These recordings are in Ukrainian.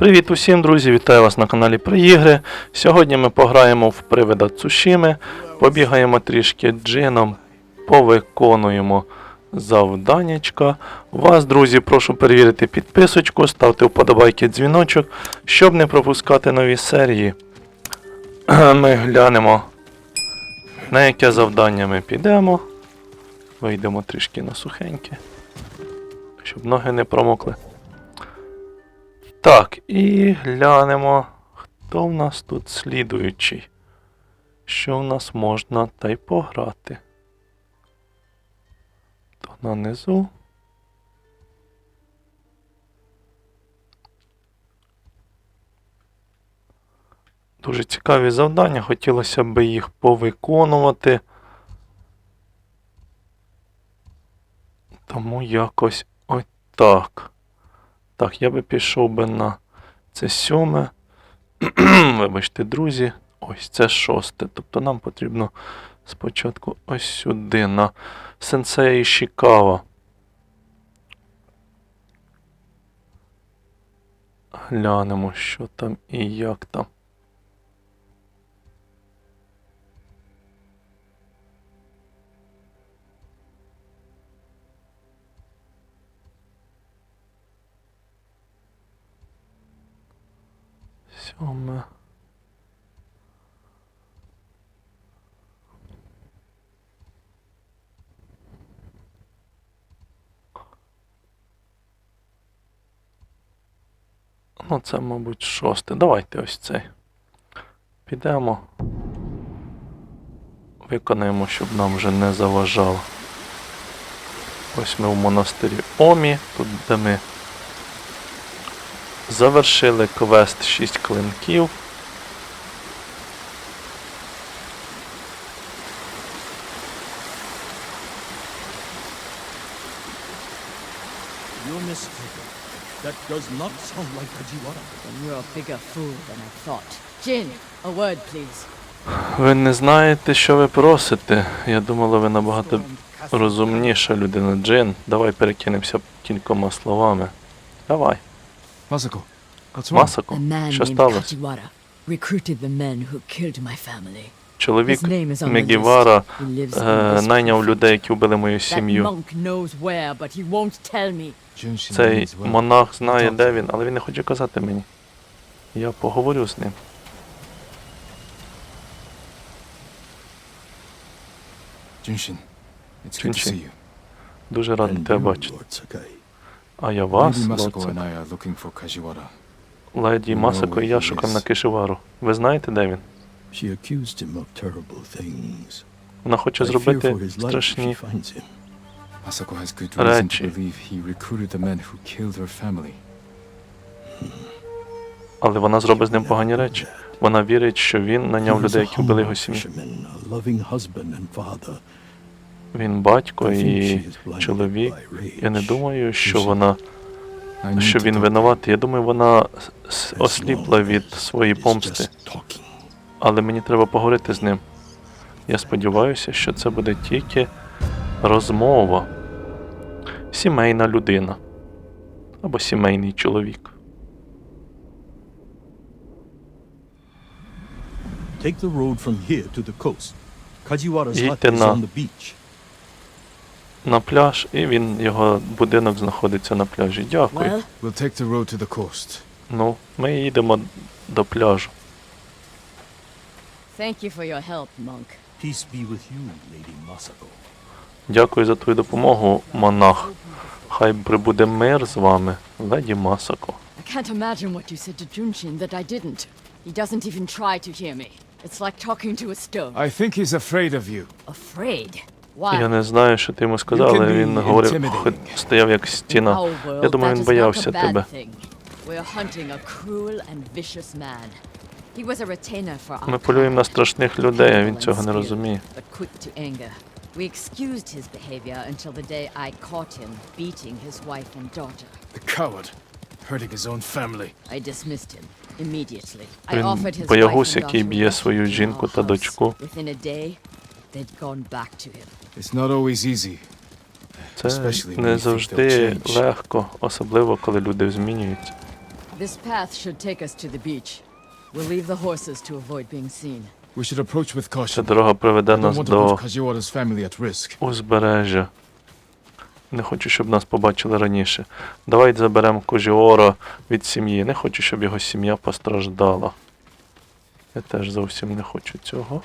Привіт усім, друзі! Вітаю вас на каналі про ігри. Сьогодні ми пограємо в привида Цушіми, побігаємо трішки джином, повиконуємо завданнячка. Вас, друзі, прошу перевірити підписочку, ставте вподобайки дзвіночок, щоб не пропускати нові серії. Ми глянемо, на яке завдання ми підемо. Вийдемо трішки на сухеньке, щоб ноги не промокли. Так, і глянемо, хто в нас тут слідуючий. Що в нас можна та й пограти. То нанизу. Дуже цікаві завдання, хотілося б їх повиконувати. Тому якось ось так. Я би пішов би на це сьоме. Вибачте, друзі. Ось це шосте. Тобто нам потрібно спочатку ось сюди, на сенсеї Шікава. Глянемо, що там і як там. Сьоме. Ну, це, мабуть, шосте. Давайте ось цей. Підемо. Виконаємо, щоб нам вже не заважало. Ось ми в монастирі Омі, тут де ми Завершили квест 6 клинків. You're mistaken. That does not sound like Kajiwara. Then you're a bigger fool than I thought. Jin, a word, please. Ви не знаєте, що ви просите. Я думала, ви набагато розумніша людина. Джин, давай перекинемося кількома словами. Давай. Масако, A man що named сталося? Kajiwara recruited the men who killed my family. Чоловік His name is on the Мегівара е, найняв людей, які вбили мою That сім'ю. monk knows where, but he won't tell me. Junshin Цей монах знає, де він, але він не хоче казати мені. Я поговорю з ним. You. Дуже радий тебе бачити. А я вас, Kajiwara. Леді Масако і я шукаємо на Кишивару. Ви знаєте, де він? Вона хоче зробити страшні. Речі. Але вона зробить з ним погані речі. Вона вірить, що він наняв людей, які вбили його сім'ю. Він батько і чоловік. Я не думаю, що вона, що він винуватий. Я думаю, вона осліпла від своєї помсти. Але мені треба поговорити з ним. Я сподіваюся, що це буде тільки розмова. Сімейна людина. Або сімейний чоловік. Take the На пляж, і він, його будинок знаходиться на пляжі. Дякую. Well, We'll take the road to the coast. Ну, ми їдемо до пляжу. thank you for your help, monk. Peace be with you, Lady Masako. Дякую за твою допомогу, монах. Хай прибуде мир з вами, леді Масако. I can't imagine what you said to Junshin that I didn't. He doesn't even try to hear me. It's like talking to a stone. I think he's afraid of you. Afraid. Я не знаю, що ти йому сказав, але він говорив, стояв як стіна. Я думаю, він боявся тебе. Ми полюємо на страшних людей, а він цього не розуміє. We excused his behavior until the day I caught him beating his wife and daughter. The coward, hurting his own family. I dismissed him immediately. I offered his wife and daughter. Within a day, they'd gone back to him. It's not always easy. Це Especially when не you think завжди they'll change. легко, особливо коли люди змінюються. This path should take us to the beach. We'll leave the horses to avoid being seen. We should approach with Ця caution. дорога I приведе don't нас want to до put Kajiwara's family at risk. узбережжя. Не хочу, щоб нас побачили раніше. Давайте заберемо Кожіоро від сім'ї. Не хочу, щоб його сім'я постраждала. Я теж зовсім не хочу цього.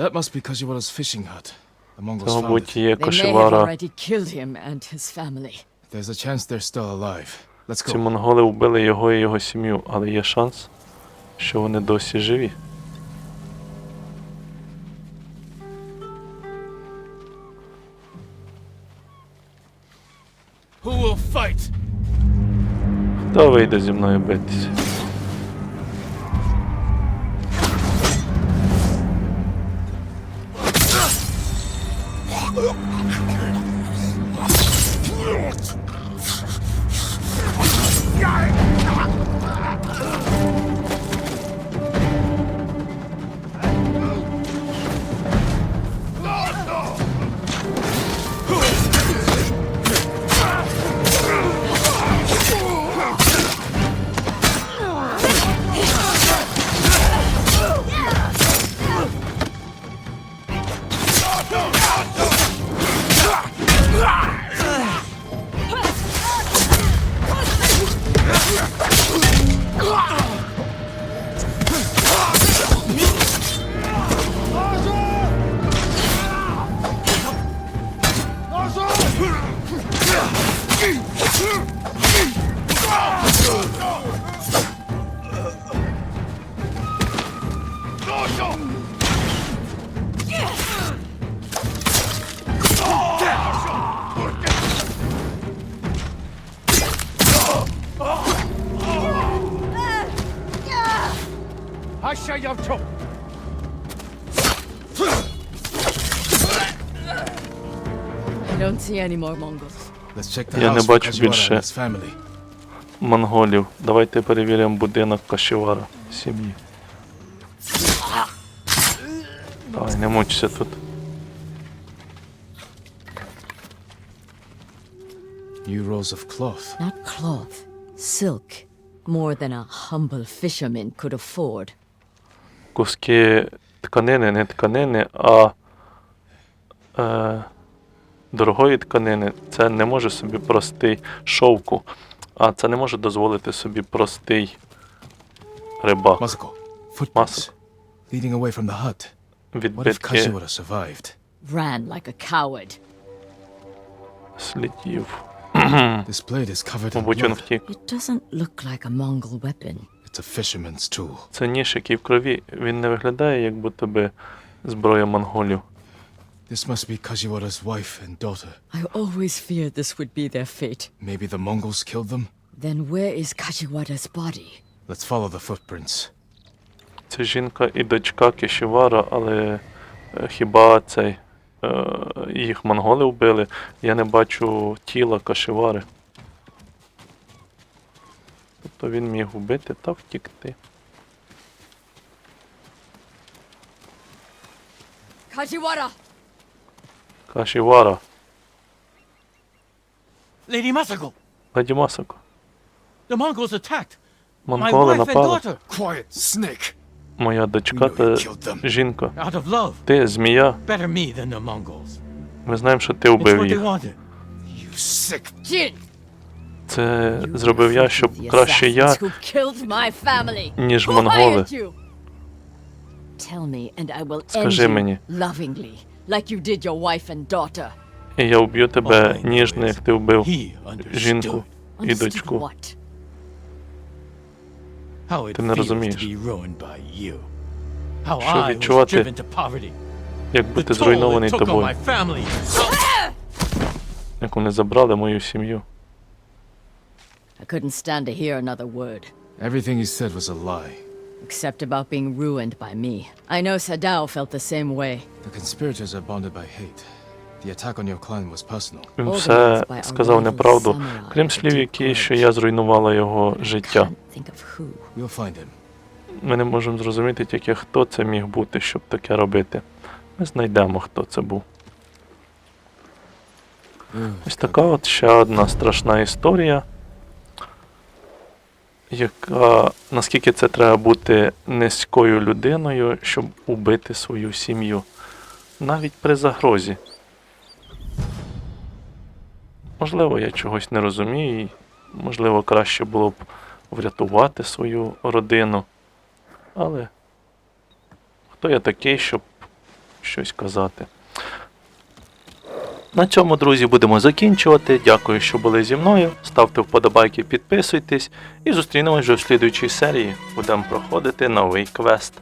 That must be Kajiwara's fishing hut. The Mongols Це, found мабуть, it. є They may have Кошевара. already killed him and his family. There's a chance they're still alive. Let's Ці go. монголи вбили його і його сім'ю, але є шанс, що вони досі живі. Who will fight? Хто вийде зі мною битися? Don't see any more Mongols. Let's check the Я не бачу більше. Монголів. Давайте перевіримо будинок Кашівара сім'ї. Давай, не мучся тут. New rolls of cloth. Not cloth, silk. More than a humble fisherman could afford. Куски тканини, не тканини, а е, дорогої тканини. Це не може собі простий шовку, а це не може дозволити собі простий рибак. Footprints. Leading away from the hut. What if Відбитки? Ran like a coward. слідів. This blade is covered in Мабуть, він blood. втік. It doesn't look like a Mongol weapon. It's a fisherman's tool. Це ніж, який в крові. Він не виглядає, як будто би зброя монголів. This must be Kajiwara's wife and daughter. I always feared this would be their fate. Maybe the Mongols killed them? Then where is Kajiwara's body? Let's follow the footprints. Це жінка і дочка Кишівара, але е, хіба цей е, їх монголи вбили? Я не бачу тіла Кашевари. Тобто він міг вбити та втікти. Kajiwara! Кашівара. Lady Masako, Леді Масако. the Mongols attacked. My Монголи wife and напали. daughter, Quiet, snake! Моя дочка та you killed them. жінка. out of love. Ти змія. Better me than the Mongols. Ми знаємо, що ти It's вбив what they їх. wanted. You sick Jin! Це зробив я, щоб краще я, Who killed my family? ніж Who монголи. hired you? Tell me, and I will end Скажи you мені. lovingly, like you did your wife and daughter. І я вб'ю тебе ніжно, як ти вбив He жінку understood і дочку. what? how it Ти не розумієш. ruined by you. How Що відчувати, як бути зруйнований тобою, як вони забрали мою сім'ю. I couldn't stand to hear another word, Everything he said was a lie. Except about being ruined by me. I know Sadao felt the same way. The conspirators are bonded by hate. The attack on your clan was personal. Він все сказав неправду, крім слів, які, що я зруйнувала його життя. find him. Ми не можемо зрозуміти тільки, хто це міг бути, щоб таке робити. Ми знайдемо, хто це був. Ось така от ще одна страшна історія. Яка наскільки це треба бути низькою людиною, щоб убити свою сім'ю, навіть при загрозі. Можливо, я чогось не розумію, і можливо, краще було б врятувати свою родину. Але хто я такий, щоб щось казати? На цьому, друзі, будемо закінчувати. Дякую, що були зі мною. Ставте вподобайки, підписуйтесь і зустрінемось вже в слідуючій серії. Будемо проходити новий квест.